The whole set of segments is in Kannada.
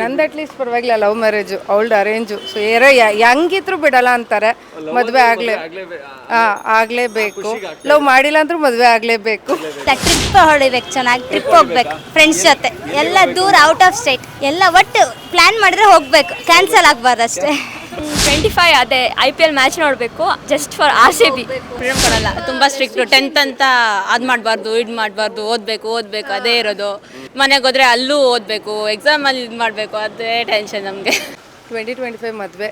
ನಂದು ಅಟ್ಲೀಸ್ಟ್ ಪರವಾಗಿಲ್ಲ ಲವ್ ಮ್ಯಾರೇಜು ಅವಳ್ದು ಅರೇಂಜು ಸೊ ಏರೋ ಹೆಂಗಿದ್ರು ಬಿಡಲ್ಲ ಅಂತಾರೆ ಮದುವೆ ಆಗ್ಲೇ ಹಾಂ ಆಗಲೇಬೇಕು ಆಗ್ಲೇಬೇಕು ಲವ್ ಮಾಡಿಲ್ಲ ಅಂದ್ರೂ ಮದುವೆ ಆಗಲೇಬೇಕು ಟ್ರಿಪ್ ಹೊಡಿಬೇಕು ಚೆನ್ನಾಗಿ ಟ್ರಿಪ್ ಹೋಗ್ಬೇಕು ಫ್ರೆಂಡ್ಸ್ ಜೊತೆ. ಎಲ್ಲ ದೂರ ಔಟ್ ಆಫ್ ಸ್ಟೇಟ್ ಎಲ್ಲ ಒಟ್ಟು ಪ್ಲಾನ್ ಮಾಡಿದ್ರೆ ಹೋಗ್ಬೇಕು. ಕ್ಯಾನ್ಸಲ್ ಆಗಬಾರ್ದು ಅಷ್ಟೇ ಟ್ವೆಂಟಿ ಫೈವ್ ಅದೇ ಐ ಪಿ ಎಲ್ ಮ್ಯಾಚ್ ನೋಡಬೇಕು just for R C B. ಕೊಡಲ್ಲ. ತುಂಬ ಸ್ಟ್ರಿಕ್ಟು ಟೆಂತ್ ಅಂತ ಅದು ಮಾಡಬಾರ್ದು ಇದು ಮಾಡಬಾರ್ದು ಓದಬೇಕು ಓದಬೇಕು ಅದೇ ಇರೋದು. ಮನೆಗೆ ಹೋದ್ರೆ ಅಲ್ಲೂ ಓದಬೇಕು ಎಕ್ಸಾಮಲ್ಲಿ ಇದು ಮಾಡಬೇಕು ಅದೇ ಟೆನ್ಷನ್ ನಮಗೆ. ಟ್ವೆಂಟಿ ಟ್ವೆಂಟಿ ಫೈವ್ ಮದುವೆ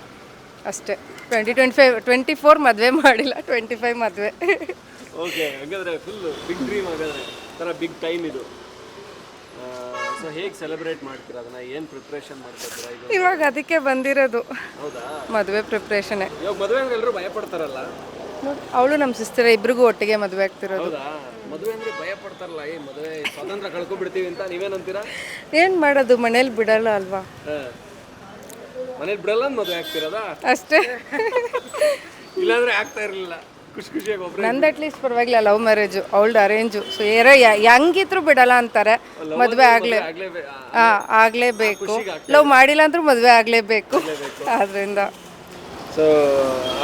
ಅಷ್ಟೇ. Twenty twenty five twenty four ಮದುವೆ ಮಾಡಿಲ್ಲ ಟ್ವೆಂಟಿ ಫೈವ್ ಮದುವೆ. ಓಕೆ ಹಾಗಾದ್ರೆ ಫುಲ್ ಬಿಗ್ ಡ್ರೀಮ್ ಹಾಗಾದ್ರೆ. ಥರ ಬಿಗ್ ಟೈಮ್ ಇದು. ಸೊ ಹೇಗೆ ಸೆಲೆಬ್ರೇಟ್ ಮಾಡ್ತೀರಾ? ಅದನ್ನ ಏನು ಪ್ರಿಪ್ರೇಷನ್ ಈಗ? ಇವಾಗ ಅದಕ್ಕೆ ಬಂದಿರೋದು. ಹೌದಾ? ಮದುವೆ ಪ್ರಿಪ್ರೇಷನೇ ಇವಾಗ ಮದುವೆ ಅಂದ್ರೆ ಎಲ್ಲರೂ ಭಯ ಪಡ್ತಾರಲ್ಲ ಅವಳು ನಮ್ಮ ಸಿಸ್ಟರ್ ಇಬ್ರಿಗೂ ಒಟ್ಟಿಗೆ ಮದುವೆ ಆಗ್ತಿರೋದು. ಹೌದಾ? ಮದುವೆ ಅಂದ್ರೆ ಭಯ ಪಡ್ತಾರಲ್ಲ ಏ ಮದುವೆ ಸ್ವಾತಂತ್ರ್ಯ ಕಳ್ಕೊಬಿಡ್ತೀವಿ ಅಂತ ನೀವೇನಂತೀರಾ? ಏನು ಮಾಡೋದು ಮನೇಲಿ ಬಿಡಲ್ಲ ಅಲ್ವಾ? ಮನೇಲಿ ಬಿಡಲ್ಲ ಮದುವೆ ಆಗ್ತಿರೋದಾ? ಅಷ್ಟೇ. ಇಲ್ಲಾಂದ್ರೆ ಆಗ್ತಾ ಇರಲಿಲ್ಲ. ನಂದು ಅಟ್ಲೀಸ್ಟ್ ಪರವಾಗಿಲ್ಲ love marriage old arrange so aero ಹೆಂಗಿದ್ರು ಬಿಡಲ್ಲ ಅಂತಾರೆ ಮದುವೆ ಆಗ್ಲೇ. ಹಾಂ ಆಗಲೇಬೇಕು. ಆಗ್ಲೇಬೇಕು ಲವ್ ಮಾಡಿಲ್ಲ ಅಂದ್ರೂ ಮದುವೆ ಆಗ್ಲೇಬೇಕು. ಆದ್ರಿಂದ. ಸೊ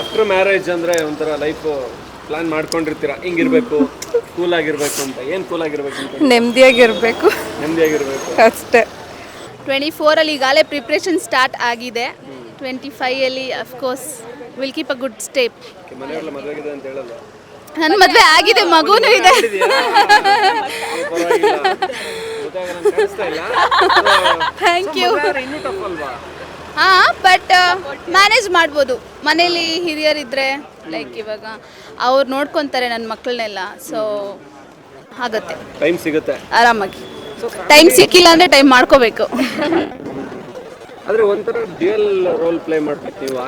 ಆಫ್ಟರ್ ಮ್ಯಾರೇಜ್ ಅಂದ್ರೆ ಒಂಥರ ಲೈಫ್ ಪ್ಲಾನ್ ಮಾಡ್ಕೊಂಡಿರ್ತೀರಾ? ಹಿಂಗಿರ್ಬೇಕು ಕೂಲ್ ಆಗಿರ್ಬೇಕು ಅಂತ. ಏನು ಕೂಲ್ ಆಗಿರ್ಬೇಕು ಅಂತ ನೆಮ್ಮದಿಯಾಗಿರ್ಬೇಕು. ನೆಮ್ಮದಿಯಾಗಿರ್ಬೇಕು. ಅಷ್ಟೇ. ಟ್ವೆಂಟಿ ಫೋರಲ್ಲಿ ಈಗಾಗಲೇ ಪ್ರಿಪ್ರೇಷನ್ ಸ್ಟಾರ್ಟ್ ಆಗಿದೆ. Twenty ಫೈಯಲ್ಲಿ of course will keep a good step ನನ್ನ ಮದುವೆ ಆಗಿದೆ ಮಗುನೂ ಇದೆ. ಥ್ಯಾಂಕ್ ಯು ಹಾಂ ಬಟ್ ಮ್ಯಾನೇಜ್ ಮಾಡ್ಬೋದು. ಮನೇಲಿ ಹಿರಿಯರಿದ್ರೆ ಲೈಕ್ ಇವಾಗ ಅವ್ರು ನೋಡ್ಕೊತಾರೆ ನನ್ನ ಮಕ್ಕಳನ್ನೆಲ್ಲ ಸೊ ಆಗುತ್ತೆ. ಟೈಮ್ ಸಿಗುತ್ತೆ. ಆರಾಮಾಗಿ. ಟೈಮ್ ಸಿಕ್ಕಿಲ್ಲ ಅಂದರೆ ಟೈಮ್ ಮಾಡ್ಕೋಬೇಕು.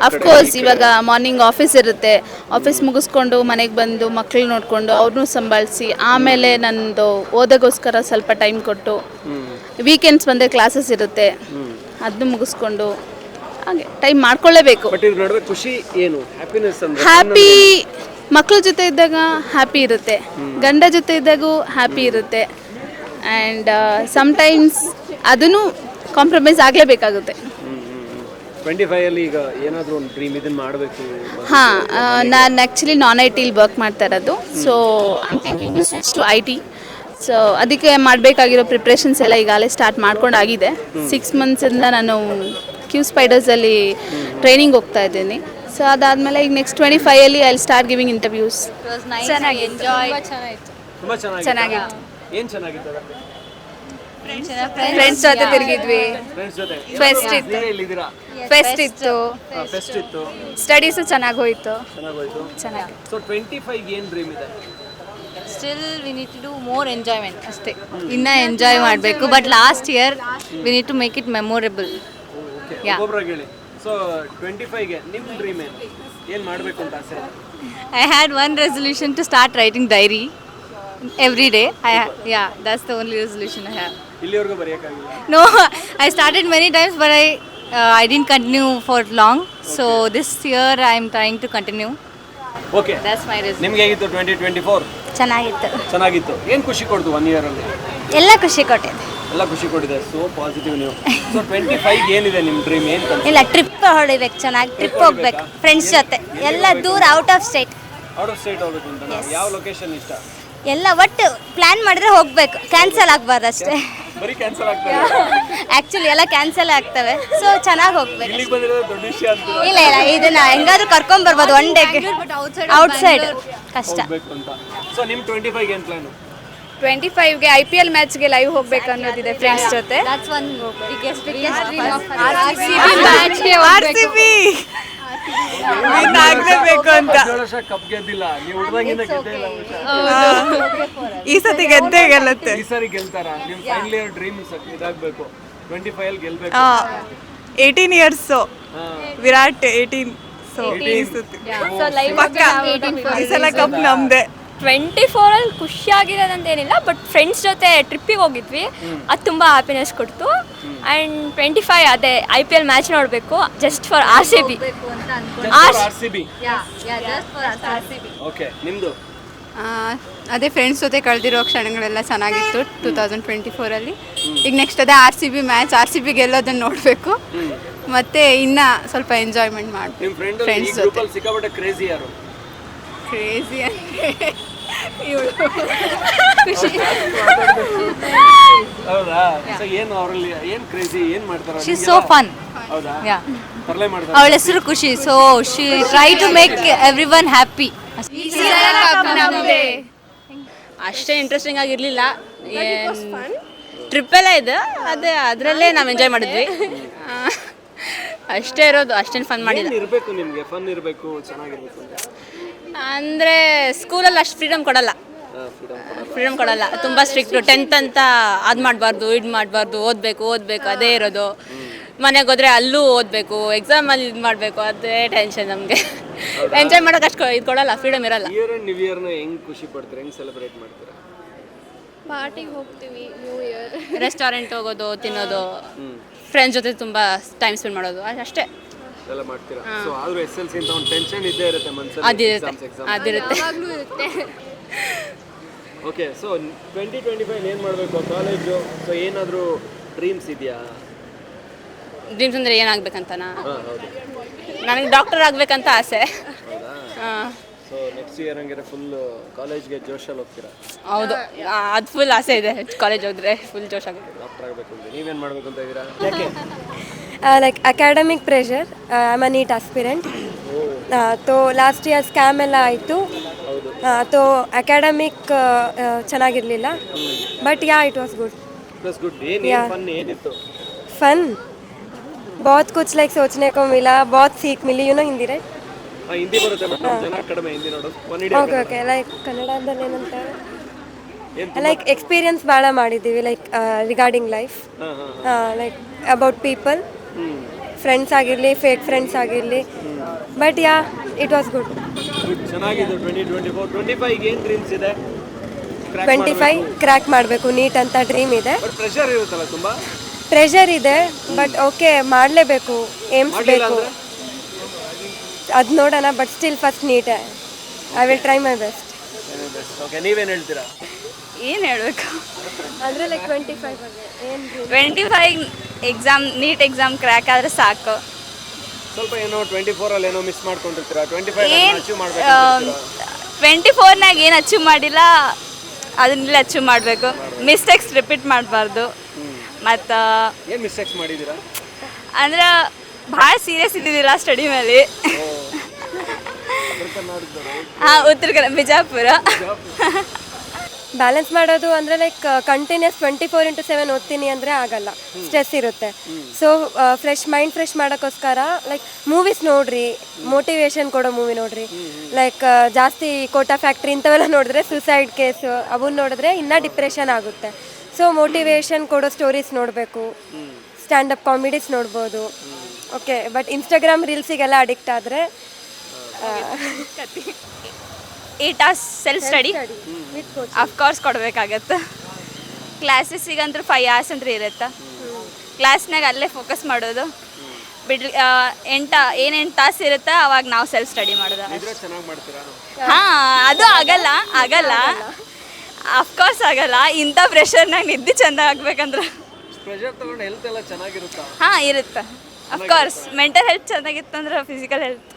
ಅಫ್ಕೋರ್ಸ್ ಇವಾಗ ಮಾರ್ನಿಂಗ್ ಆಫೀಸ್ ಇರುತ್ತೆ. ಆಫೀಸ್ ಮುಗಿಸ್ಕೊಂಡು ಮನೆಗೆ ಬಂದು ಮಕ್ಳು ನೋಡಿಕೊಂಡು ಅವ್ರನ್ನೂ ಸಂಭಾಳಿಸಿ ಆಮೇಲೆ ನಂದು ಓದೋಗೋಸ್ಕರ ಸ್ವಲ್ಪ ಟೈಮ್ ಕೊಟ್ಟು ವೀಕೆಂಡ್ಸ್ ಬಂದರೆ ಕ್ಲಾಸಸ್ ಇರುತ್ತೆ. ಅದನ್ನು ಮುಗಿಸ್ಕೊಂಡು ಹಾಗೆ ಟೈಮ್ ಮಾಡ್ಕೊಳ್ಳೇಬೇಕು. ಖುಷಿ ಏನು? ಹ್ಯಾಪಿ ಮಕ್ಕಳ ಜೊತೆ ಇದ್ದಾಗ ಹ್ಯಾಪಿ ಇರುತ್ತೆ. ಗಂಡ ಜೊತೆ ಇದ್ದಾಗೂ ಹ್ಯಾಪಿ ಇರುತ್ತೆ. ಆ್ಯಂಡ್ ಸಮ್ಟೈಮ್ಸ್ ಅದನ್ನು ಕಾಂಪ್ರಮೈಸ್ ಆಗಲೇಬೇಕಾಗುತ್ತೆ. ಟ್ವೆಂಟಿ ಫೈವ್ ಅಲ್ಲಿ ಈಗ ಏನಾದರೂ ಒಂದು ಡ್ರೀಮ್ ಇದನ್ನ ಮಾಡಬೇಕು ಹಾಂ ನಾನು ಆ್ಯಕ್ಚುಲಿ ನಾನ್ ಐ ಟಿಲಿ ವರ್ಕ್ ಮಾಡ್ತಾ ಇರೋದು. So to I T so ಅದಕ್ಕೆ ಮಾಡಬೇಕಾಗಿರೋ ಪ್ರಿಪ್ರೇಷನ್ಸ್ ಎಲ್ಲ ಈಗಾಗಲೇ ಸ್ಟಾರ್ಟ್ ಮಾಡ್ಕೊಂಡು ಆಗಿದೆ ಸಿಕ್ಸ್ ಮಂತ್ಸಿಂದ ನಾನು ಕ್ಯೂ ಸ್ಪೈಡರ್ಸಲ್ಲಿ ಟ್ರೈನಿಂಗ್ ಹೋಗ್ತಾ ಇದ್ದೀನಿ. ಸೊ ಅದಾದಮೇಲೆ ಈಗ ನೆಕ್ಸ್ಟ್ ಟ್ವೆಂಟಿ ಅಲ್ಲಿ ಐ ಸ್ಟಾರ್ಟ್ ಗಿವಿಂಗ್ ಇಂಟರ್ವ್ಯೂಸ್ ಚೆನ್ನಾಗಿ ಚೆನ್ನಾಗಿತ್ತು. ಏನು ಚೆನ್ನಾಗಿತ್ತು? ಫ್ರೆಂಡ್ಸ್ ಜೊತೆ ತಿರುಗಿದ್ವಿ. ಫ್ರೆಂಡ್ಸ್ ಜೊತೆ. ಫೆಸ್ಟ್ ಇತ್ತು. ಇಲ್ಲಿದ್ದೀರಾ ಫೆಸ್ಟ್ ಇತ್ತು. ಫೆಸ್ಟ್ ಇತ್ತು. ಸ್ಟಡೀಸು ಚೆನ್ನಾಗಿ ಹೋಯ್ತು. ಚೆನ್ನಾಗೋಯ್ತು ಚೆನ್ನಾಗಿ. ಸೊ ಟ್ವೆಂಟಿ ಫೈವ್ ಏನ್ ಡ್ರೀಮ್ ಇದೆ? Still we need to do more enjoyment ಅಷ್ಟೇ. ಇನ್ನ ಎಂಜಾಯ್ ಮಾಡಬೇಕು. But last year we need to make it memorable okay ಒಬ್ಬೊಬ್ರಾಗ ಹೇಳಿ ಸೊ ಟ್ವೆಂಟಿ ಫೈವ್ಗೆ ನಿಮ್ಮ ಡ್ರೀಮ್ ಏನು? ಏನು ಮಾಡಬೇಕು ಅಂತ ಆಸೆ? ಇದೆ? I had one resolution to start writing diary every day. Yeah that's yeah, that's the only resolution I have. ಇಲ್ಲಿವರೆಗೂ ಬರೆಯೋಕ್ಕಾಗಿಲ್ಲ. No, I started many times, but I uh, I didn't continue for long. So this year I'm trying to continue. Okay that's my resolution. ನಿಮಗೆ ಹೇಗಿತ್ತು ಟ್ವೆಂಟಿ ಟ್ವೆಂಟಿ ಫೋರ್ ಚೆನ್ನಾಗಿತ್ತು. ಚೆನ್ನಾಗಿತ್ತು. ಏನು ಖುಷಿ ಕೊಡ್ತು ಒನ್ ಇಯರಲ್ಲಿ ಎಲ್ಲ ಖುಷಿ ಕೊಟ್ಟಿದೆ. ಎಲ್ಲ ಖುಷಿ ಕೊಟ್ಟಿದೆ. ಸೊ ಪಾಸಿಟಿವ್ ನೀವು. ಸೊ ಟ್ವೆಂಟಿ ಫೈವ್ ಏನಿದೆ ನಿಮ್ಮ ಡ್ರೀಮ್ ಏನು ಇಲ್ಲ ಟ್ರಿಪ್ ಹೊಡಿಬೇಕು ಚೆನ್ನಾಗಿ ಟ್ರಿಪ್ ಹೋಗ್ಬೇಕು ಫ್ರೆಂಡ್ಸ್ ಜೊತೆ. ಎಲ್ಲ ದೂರ out of state out of state ಹೋಗ್ಬೇಕು ಅಂತ. ಯಾವ ಲೊಕೇಶನ್ ಇಷ್ಟ? ಎಲ್ಲ ಒಟ್ಟು ಪ್ಲಾನ್ ಮಾಡಿದ್ರೆ ಹೋಗ್ಬೇಕು. ಕ್ಯಾನ್ಸಲ್ ಆಗ್ಬಾರ್ದು ಅಷ್ಟೇ. ಬರೀ ಕ್ಯಾನ್ಸಲ್ ಆಗ್ತದೆ ಆ್ಯಕ್ಚುಲಿ ಎಲ್ಲ ಕ್ಯಾನ್ಸಲ್ ಆಗ್ತವೆ. ಸೊ ಚೆನ್ನಾಗಿ ಹೋಗ್ಬೇಕು. ಇಲ್ಲಿಗೆ ಬಂದಿರೋದು ದೊಡ್ಡ ವಿಷಯ ಅಂತ. ಇಲ್ಲ ಇಲ್ಲ ಇದನ್ನ ಹೆಂಗಾದ್ರೂ ಕರ್ಕೊಂಡ್ ಬರ್ಬೋದು ಒನ್ ಡೇಗೆ ಔಟ್ಸೈಡ್ ಕಷ್ಟ. ಹೋಗ್ಬೇಕು ಅಂತ. ಸೊ ನಿಮ್ಮ ಟ್ವೆಂಟಿ ಫೈವ್ ಏನು ಪ್ಲಾನು ಟ್ವೆಂಟಿ ಫೈವ್ಗೆ ಐ ಪಿ ಎಲ್ ಮ್ಯಾಚ್ಗೆ ಲೈವ್ ಹೋಗ್ಬೇಕು ಅನ್ನೋದಿದೆ ಫ್ರೆಂಡ್ಸ್ ಜೊತೆ. ಆಗ್ಲೇಬೇಕು ಅಂತ. ಕಪ್ ಗೆದ್ದಿಲ್ಲ. ನೀವು ಹುಡ್ದಂಗಿಂದ ಗೆದ್ದಿಲ್ಲ ಈ ಸತಿ ಗೆದ್ದೇ ಗೆಲ್ಲತ್ತೆ. ಈ ಸರಿ ಗೆಲ್ತಾರ? ನಿಮ್ಮ ಫೈನಲ್ ಇಯರ್ ಡ್ರೀಮ್ ಇದಾಗಬೇಕು. ಟ್ವೆಂಟಿ ಫೈವ್ ಅಲ್ಲಿ ಗೆಲ್ಬೇಕು. Eighteen years Virat eighteen so. ಪಕ್ಕ. ಈ ಸಲ ಕಪ್ ನಮ್ದೆ. ಟ್ವೆಂಟಿ ಫೋರಲ್ಲಿ ಖುಷಿಯಾಗಿರೋದಂತೇನಿಲ್ಲ ಬಟ್ ಫ್ರೆಂಡ್ಸ್ ಜೊತೆ ಟ್ರಿಪ್ಪಿಗೆ ಹೋಗಿದ್ವಿ. ಅದು ತುಂಬ ಹ್ಯಾಪಿನೆಸ್ ಕೊಡ್ತು. ಆ್ಯಂಡ್ ಟ್ವೆಂಟಿ ಫೈವ್ ಅದೇ ಐ ಪಿ ಎಲ್ ಮ್ಯಾಚ್ ನೋಡಬೇಕು just for R C B R C B okay ಅದೇ ಫ್ರೆಂಡ್ಸ್ ಜೊತೆ ಕಳೆದಿರೋ ಕ್ಷಣಗಳೆಲ್ಲ ಚೆನ್ನಾಗಿತ್ತು ಟೂ ತೌಸಂಡ್ ಟ್ವೆಂಟಿ ಫೋರಲ್ಲಿ ಈಗ ನೆಕ್ಸ್ಟ್ ಅದೇ R C B match R C B ಗೆಲ್ಲೋದನ್ನು ನೋಡಬೇಕು. ಮತ್ತೆ ಇನ್ನ ಸ್ವಲ್ಪ ಎಂಜಾಯ್ಮೆಂಟ್ ಮಾಡಿ ಫ್ರೆಂಡ್ಸ್ ಜೊತೆ. ಕ್ರೇಜಿ and ಕ್ರೇಜಿ ಅಂದರೆ ಇವಳು ಖುಷಿ ಹೌದಾ ಸೊ ಏನು ಅವರಲ್ಲಿ ಏನು ಕ್ರೇಜಿ ಏನು ಮಾಡ್ತಾರೆ? ಶಿ ಸೋ ಫನ್ ಹೌದಾ? ಯಾ ಮಾಡ್ತಾರೆ? ಅವಳ ಹೆಸರು Khushi. So she try to make every one happy ಅಷ್ಟೇ ಇಂಟ್ರೆಸ್ಟಿಂಗ್ ಆಗಿರಲಿಲ್ಲ. ಟ್ರಿಪ್ ಎಲ್ಲ ಇದು. ಅದೇ ಅದರಲ್ಲೇ ನಾವು ಎಂಜಾಯ್ ಮಾಡಿದ್ವಿ. ಅಷ್ಟೇ ಇರೋದು ಅಷ್ಟೇನು ಫನ್ ಮಾಡಿಲ್ಲ. ಇರಬೇಕು ನಿಮಗೆ? ಫನ್ ಇರಬೇಕು ಚೆನ್ನಾಗಿರ್ಬೇಕು ಅಂದರೆ ಸ್ಕೂಲಲ್ಲಿ ಅಷ್ಟು ಫ್ರೀಡಮ್ ಕೊಡಲ್ಲ. ಫ್ರೀಡಮ್ ಕೊಡಲ್ಲ. ತುಂಬ ಸ್ಟ್ರಿಕ್ಟ್ ಟೆಂತ್ ಅಂತ ಅದು ಮಾಡಬಾರ್ದು ಇದು ಮಾಡಬಾರ್ದು ಓದ್ಬೇಕು ಓದ್ಬೇಕು ಅದೇ ಇರೋದು. ಮನೆಗೆ ಹೋದ್ರೆ ಅಲ್ಲೂ ಓದಬೇಕು ಎಕ್ಸಾಮಲ್ಲಿ ಇದು ಮಾಡಬೇಕು ಅದೇ ಟೆನ್ಷನ್ ನಮಗೆ. ಎಂಜಾಯ್ ಮಾಡೋಕೆ ಅಷ್ಟು ಇದು ಕೊಡಲ್ಲ ಫ್ರೀಡಮ್ ಇರಲ್ಲ. ಇಯರ್ ಅಂಡ್ ನ್ಯೂ ಇಯರ್ ಹೆಂಗ್ ಖುಷಿ ಪಡ್ತೀರಾ? ಹೆಂಗ್ ಸೆಲೆಬ್ರೇಟ್ ಮಾಡ್ತೀರಾ? ರೆಸ್ಟೋರೆಂಟ್ ಹೋಗೋದು ತಿನ್ನೋದು. ಫ್ರೆಂಡ್ಸ್ ಜೊತೆ ತುಂಬ ಟೈಮ್ ಸ್ಪೆಂಡ್ ಮಾಡೋದು ಅಷ್ಟೇ. ಎಲ್ಲ ಮಾಡ್ತೀರಾ? ಸೊ ಆದ್ರೂ ಎಸ್ ಎಲ್ ಸಿ ಅಂತ ಒಂದು ಟೆನ್ಷನ್ ಇದ್ದೇ ಇರುತ್ತೆ ಮನಸ್ಸಲ್ಲಿ ಅದಿರುತ್ತೆ exams exam ಅದಿರುತ್ತೆ okay so twenty twenty five ಏನು ಮಾಡಬೇಕು? ಕಾಲೇಜು ಸೊ ಏನಾದರೂ ಡ್ರೀಮ್ಸ್ ಇದೆಯಾ? ಡ್ರೀಮ್ಸ್ ಅಂದರೆ ಏನಾಗಬೇಕಂತನಾ? ಹಾಂ ಹೌದು. ನನಗೆ ಡಾಕ್ಟರ್ ಆಗಬೇಕಂತ ಆಸೆ. ಹೌದಾ? ಹಾಂ. ಸೊ ನೆಕ್ಸ್ಟ್ ಇಯರ್ ಹಂಗಿದ್ರೆ ಫುಲ್ ಕಾಲೇಜ್ಗೆ ಜೋಶಲ್ಲಿ ಹೋಗ್ತೀರಾ? ಹೌದು. ಅದು ಫುಲ್ ಆಸೆ ಇದೆ. ಕಾಲೇಜ್ ಹೋದ್ರೆ ಫುಲ್ ಜೋಶ್ ಆಗುತ್ತೆ. ಡಾಕ್ಟರ್ ಆಗಬೇಕು ಅಂತ ನೀವೇನು ಮಾಡಬೇಕು ಅಂತ ಇದ್ದೀರಾ? ಯಾಕೆ? Uh, like academic pressure uh, i'm a neat aspirant uh, तो ಲಾಸ್ಟ್ ಇಯರ್ ಸ್ಕ್ಯಾಮ್ ಎಲ್ಲ ಆಯಿತು तो ಅಕಾಡೆಮಿಕ್ ಚೆನ್ನಾಗಿರಲಿಲ್ಲ but ya it was good plus good ಏನು Yeah. ಫನ್ ಏನಿತ್ತು फन बहुत कुछ लाइक सोचने को मिला बहुत सीख मिली यू नो हिंदी राइट ಹಾಂ ಹಿಂದಿ ಬರುತ್ತೆ ಬಟ್ ನಮ್ಮ ಜನ ಕಡಿಮೆ ಹಿಂದಿ ನೋಡೋದು ಒನ್ ಇಡೀ ಓಕೆ ಓಕೆ ಲೈಕ್ ಕನ್ನಡದಲ್ಲಿ ಏನಂತಾರೆ ಏನು ಲೈಕ್ ಎಕ್ಸ್ಪೀರಿಯನ್ಸ್ ಭಾಳ ಮಾಡಿದ್ದೀವಿ ಲೈಕ್ ರಿಗಾರ್ಡಿಂಗ್ ಲೈಫ್ ಹಾಂ ಹಾಂ ಲೈಕ್ ಅಬೌಟ್ ಪೀಪಲ್ friends ಆಗಿರಲಿ ಫೇಕ್ ಫ್ರೆಂಡ್ಸ್ ಆಗಿರಲಿ. But ya it was good ಚೆನ್ನಾಗಿದೆ ಟ್ವೆಂಟಿ ಟ್ವೆಂಟಿ ಫೋರ್ ಟ್ವೆಂಟಿ ಫೈವ್ಗೆ ಏನು ಡ್ರೀಮ್ಸ್ ಇದೆ? ಟ್ವೆಂಟಿ ಫೈವ್ ಕ್ರ್ಯಾಕ್ ಮಾಡಬೇಕು ನೀಟ್ ಅಂತ ಡ್ರೀಮ್ ಇದೆ. ಬಟ್ ಪ್ರೆಷರ್ ಇರುತ್ತಲ್ಲ ತುಂಬ? ಪ್ರೆಷರ್ ಇದೆ ಬಟ್ ಓಕೆ ಮಾಡಲೇಬೇಕು ಏಮ್ಸ್ ಬೇಕು. ಅದು ನೋಡೋಣ but still first NEET I will try my best okay ನೀವೇನು ಹೇಳ್ತೀರಾ? ಏನು ಹೇಳಬೇಕು? ಅಂದರೆ ಲೈಕ್ ಟ್ವೆಂಟಿ ಫೈವ್ ಏನು twenty five exam NEET exam crack ಆದ್ರೆ ಸಾಕು. ಸ್ವಲ್ಪ ಏನೋ ಟ್ವೆಂಟಿ ಅಲ್ಲಿ ಏನೋ ಮಿಸ್ ಮಾಡ್ಕೊಂಡಿರ್ತೀರಾ? ಟ್ವೆಂಟಿ ಫೈವ್ ಏನು ಅಚೀವ್ ಮಾಡಬೇಕು ಟ್ವೆಂಟಿ ಫೋರ್ನಾಗ ಏನು ಅಚೀವ್ ಮಾಡಿಲ್ಲ ಅದನ್ನೆಲ್ಲ ಅಚೀವ್ ಮಾಡಬೇಕು. ಮಿಸ್ಟೇಕ್ಸ್ ರಿಪೀಟ್ ಮಾಡಬಾರ್ದು. ಮತ್ತು ಏನು ಮಿಸ್ಟೇಕ್ಸ್ ಮಾಡಿದ್ದೀರಾ ಅಂದ್ರೆ ಭಾಳ ಸೀರಿಯಸ್ ಇದ್ದಿದ್ದಿಲ್ಲ ಸ್ಟಡಿ ಮೇಲೆ. ಹಾಂ ಉತ್ತರ ಕನ್ನಡ ಬಿಜಾಪುರ. ಬ್ಯಾಲೆನ್ಸ್ ಮಾಡೋದು ಅಂದರೆ like continuous twenty four into seven ಓದ್ತೀನಿ ಅಂದರೆ ಆಗಲ್ಲ. ಸ್ಟ್ರೆಸ್ ಇರುತ್ತೆ. ಸೊ ಫ್ರೆಶ್ ಮೈಂಡ್ ಫ್ರೆಶ್ ಮಾಡೋಕ್ಕೋಸ್ಕರ ಲೈಕ್ ಮೂವೀಸ್ ನೋಡ್ರಿ. ಮೋಟಿವೇಶನ್ ಕೊಡೋ ಮೂವಿ ನೋಡ್ರಿ. ಲೈಕ್ ಜಾಸ್ತಿ ಕೋಟಾ ಫ್ಯಾಕ್ಟ್ರಿ ಇಂಥವೆಲ್ಲ ನೋಡಿದ್ರೆ ಸುಸೈಡ್ ಕೇಸು ಅವನ್ನ ನೋಡಿದ್ರೆ ಇನ್ನೂ ಡಿಪ್ರೆಷನ್ ಆಗುತ್ತೆ. ಸೊ ಮೋಟಿವೇಶನ್ ಕೊಡೋ ಸ್ಟೋರೀಸ್ ನೋಡಬೇಕು. ಸ್ಟ್ಯಾಂಡಪ್ ಕಾಮಿಡೀಸ್ ನೋಡ್ಬೋದು. ಓಕೆ ಬಟ್ ಇನ್ಸ್ಟಾಗ್ರಾಮ್ ರೀಲ್ಸಿಗೆಲ್ಲ ಅಡಿಕ್ಟ್ ಆದರೆ ಈ ಆ ಸೆಲ್ಫ್ ಸ್ಟಡಿ ಅಫ್ಕೋರ್ಸ್ ಕೊಡಬೇಕಾಗತ್ತೆ. ಅಂದ್ರೆ ಫೈವ್ ಅವರ್ಸ್ ಅಂದ್ರೆ ಇರುತ್ತೆ. ಕ್ಲಾಸ್ನಾಗ ಅಲ್ಲೇ ಫೋಕಸ್ ಮಾಡೋದು. ಬಿಡ್ಲಿ ಎಂಟ ಏನೆಂಟು ತಾಸು ಇರುತ್ತೆ ಅವಾಗ ನಾವು ಸೆಲ್ಫ್ ಸ್ಟಡಿ ಮಾಡೋದು. ಹಾ ಚೆನ್ನಾಗಿ ಮಾಡ್ತೀರಾ? ಹಾಂ ಅದು ಆಗಲ್ಲ ಆಗಲ್ಲ. ಅಫ್ಕೋರ್ಸ್ ಆಗಲ್ಲ. ಇಂಥ ಪ್ರೆಷರ್ನಾಗ ನಿದ್ದೆ ಚಂದ ಆಗ್ಬೇಕಂದ್ರೆ. ಹಾ ತಗೊಂಡು ಹೆಲ್ತ್ ಎಲ್ಲ ಚೆನ್ನಾಗಿರುತ್ತಾ? ಹಾಂ ಇರುತ್ತೆ. ಅಫ್ಕೋರ್ಸ್ ಮೆಂಟಲ್ ಹೆಲ್ತ್ ಚೆನ್ನಾಗಿತ್ತಂದ್ರೆ ಫಿಸಿಕಲ್ ಹೆಲ್ತ್